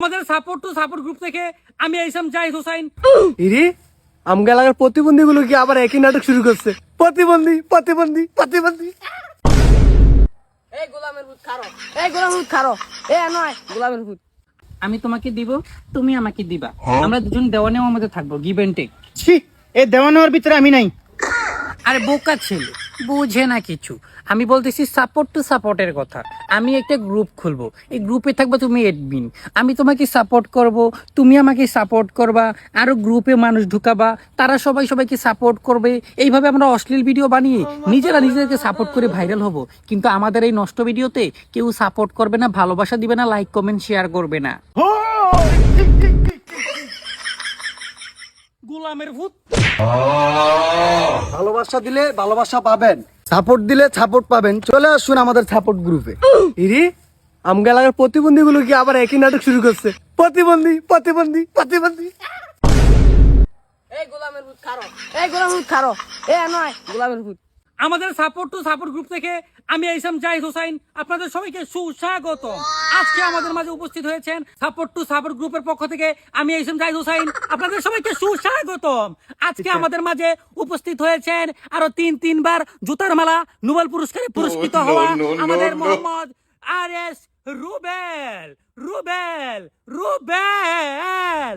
আমাদের support to support group থেকে আমি এইসাম জাহিদ হোসাইন। ইরি আমগা এলাকার প্রতিবন্ধী গুলো কি আবার একই নাটক শুরু করছে? প্রতিবন্ধী প্রতিবন্ধী প্রতিবন্ধী। এই গোলামের ভূত খারো এই গোলামের ভূত খারো। এ নয় গোলামের ভূত। আমি তোমাকে দিব তুমি আমাকে দিবা। আমরা দুজন দেওয়া নেওয়ার মধ্যে থাকব গিভ এন্ড টেক ছি এই দেওয়া নেওয়ার ভিতরে আমি নাই। আরে বোকা ছেলে। বুঝে না কিছু। আমি বলতেছি সাপোর্ট টু সাপোর্টের কথা। আমি একটা গ্রুপ খুলবো। এই গ্রুপে থাকবে তুমি এডমিন আমি তোমাকে সাপোর্ট করব তুমি আমাকে সাপোর্ট করবা আরও গ্রুপে মানুষ ঢুকাবা তারা সবাই সবাইকে সাপোর্ট করবে। এইভাবে আমরা অশ্লীল ভিডিও বানিয়ে নিজেরা নিজেদেরকে সাপোর্ট করে ভাইরাল হব। কিন্তু আমাদের এই নষ্ট ভিডিওতে কেউ সাপোর্ট করবে না ভালোবাসা দিবে না লাইক কমেন্ট শেয়ার করবে না। গোলামের ভূত। ভালোবাসা দিলে ভালোবাসা পাবেন। সাপোর্ট দিলে সাপোর্ট পাবেন। চলে আসুন আমাদের সাপোর্ট গ্রুপে। ইরি আমগা প্রতিবন্ধী গুলো কি আবার একই নাটক শুরু করছে? প্রতিবন্ধী প্রতিবন্ধী প্রতিবন্ধী। এই গোলামের ভূত খারো এই গোলামের ভূত খারো। এ নয় গোলামের ভূত। আমাদের সাপোর্ট টু সাপোর্ট গ্রুপ থেকে আমি এইসাম জাহিদ হোসাইন আপনাদের সবাইকে সুস্বাগত আজকে আমাদের মাঝে উপস্থিত হয়েছেন সাপোর্ট টু সাপোর্ট গ্রুপের পক্ষ থেকে আমি এইসাম জাহিদ হোসাইন। আপনাদের সবাইকে সুস্বাগতম। আজকে আমাদের মাঝে উপস্থিত হয়েছেন আরও তিন তিনবার জুতার মালা নোবেল পুরস্কারে পুরস্কৃত হওয়া আমাদের মোহাম্মদ আর এস রুবেল রুবেল। রুবেল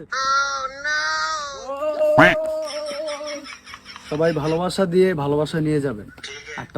সবাই ভালোবাসা দিয়ে ভালোবাসা নিয়ে যাবেন।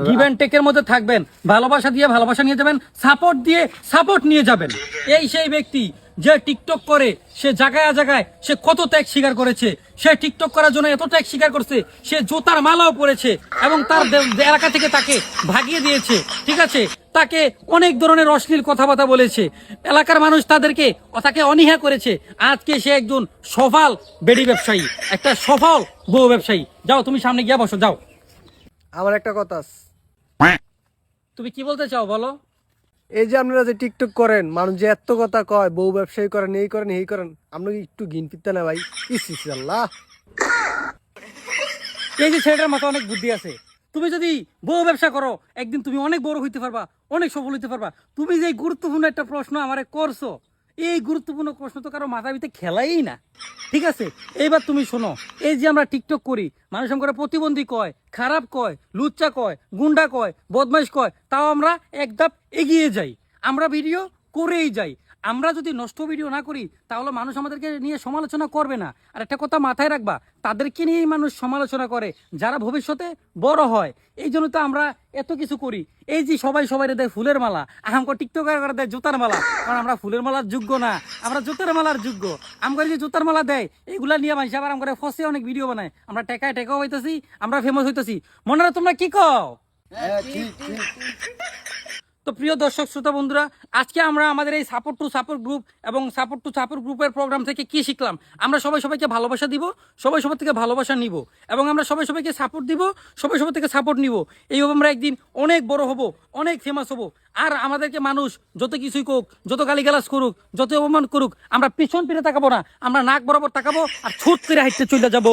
গিভ অ্যান্ড টেকের মধ্যে থাকবেন, ভালোবাসা দিয়ে ভালোবাসা নিয়ে যাবেন সাপোর্ট দিয়ে সাপোর্ট নিয়ে যাবেন। এই সেই ব্যক্তি যে টিকটক করে, সে জায়গায় জায়গায় সে কত ত্যাগ স্বীকার করেছে, সে টিকটক করার জন্য এত ত্যাগ স্বীকার করছে, সে জোতার মালাও পরেছে এবং তার এলাকা থেকে তাকে ভাগিয়ে দিয়েছে, ঠিক আছে? তাকে অনেক ধরনের অশ্লীল কথাবার্তা বলেছে। এলাকার মানুষ তাদেরকে তাকে অনীহা করেছে। আজকে সে একজন সফল বেডি ব্যবসায়ী, একটা সফল বউ ব্যবসায়ী। যাও, তুমি সামনে গিয়ে বসো, যাও। আমার একটা কথা আছে। তুমি কি বলতে চাও বলো? এই যে আপনারা যে টিকটক করেন মানুষ যে এত কথা কয় বউ ব্যবসায়ী করেন এই করেন এই করেন আপনাকে একটু গিন ফিরতে না ভাই? ইস ইস আল্লাহ। এই যে ছেলেটার মাথায় অনেক বুদ্ধি আছে। তুমি যদি বউ ব্যবসা করো একদিন তুমি অনেক বড় হইতে পারবা অনেক সফল হইতে পারবা। তুমি যে এই গুরুত্বপূর্ণ একটা প্রশ্ন আমারে করছ এই গুরুত্বপূর্ণ প্রশ্ন তো কারও মাথা ভিতরে খেলাই না। ঠিক আছে? এইবার তুমি শোনো, এই যে আমরা টিকটক করি, মানুষ করে প্রতিবন্ধী কয়, খারাপ কয়, লুচ্চা কয়, গুন্ডা কয়, বদমাইশ কয়, তাও আমরা এক ধাপ এগিয়ে যাই। আমরা ভিডিও করেই যাই। আমরা যদি নষ্ট ভিডিও না করি, তাহলে মানুষ আমাদেরকে নিয়ে সমালোচনা করবে না। আর একটা কথা মাথায় রাখবা, তাদেরকে নিয়েই মানুষ সমালোচনা করে, যারা ভবিষ্যতে বড় হয়। এই জন্য তো আমরা এত কিছু করি। এই যে সবাই সবাই দেয় ফুলের মালা, আমাকে টিকটকার দেয় জুতার মালা, কারণ আমরা ফুলের মালার যোগ্য না, আমরা জুতার মালার যোগ্য। আমাকে যে জুতার মালা দেয়, এগুলা নিয়ে মানুষ আবার আমরা ফসে অনেক ভিডিও বানায়। আমরা টেকায় টেকাও হইতেছি, আমরা ফেমাস হইতেছি। মনে হয় তোমরা কি কও? তো প্রিয় দর্শক, শ্রোতা বন্ধুরা, আজকে আমরা আমাদের এই সাপোর্ট টু সাপোর্ট গ্রুপ এবং সাপোর্ট টু সাপোর্ট গ্রুপের প্রোগ্রাম থেকে কি শিখলাম? আমরা সবাই সবাইকে ভালোবাসা দিব, সবাই সবার থেকে ভালোবাসা নিব এবং আমরা সবাই সবাইকে সাপোর্ট দিব, সবাই সবার থেকে সাপোর্ট নিব। এইভাবে আমরা একদিন অনেক বড় হব, অনেক ফেমাস হব। আর আমাদেরকে মানুষ যত কিছুই কোক যত গালিগালাজ করুক, যত অপমান করুক, আমরা পিছন ফিরে তাকাবো না, আমরা নাক বরাবর তাকাবো আর ছুট করে হাইটে চলে যাব।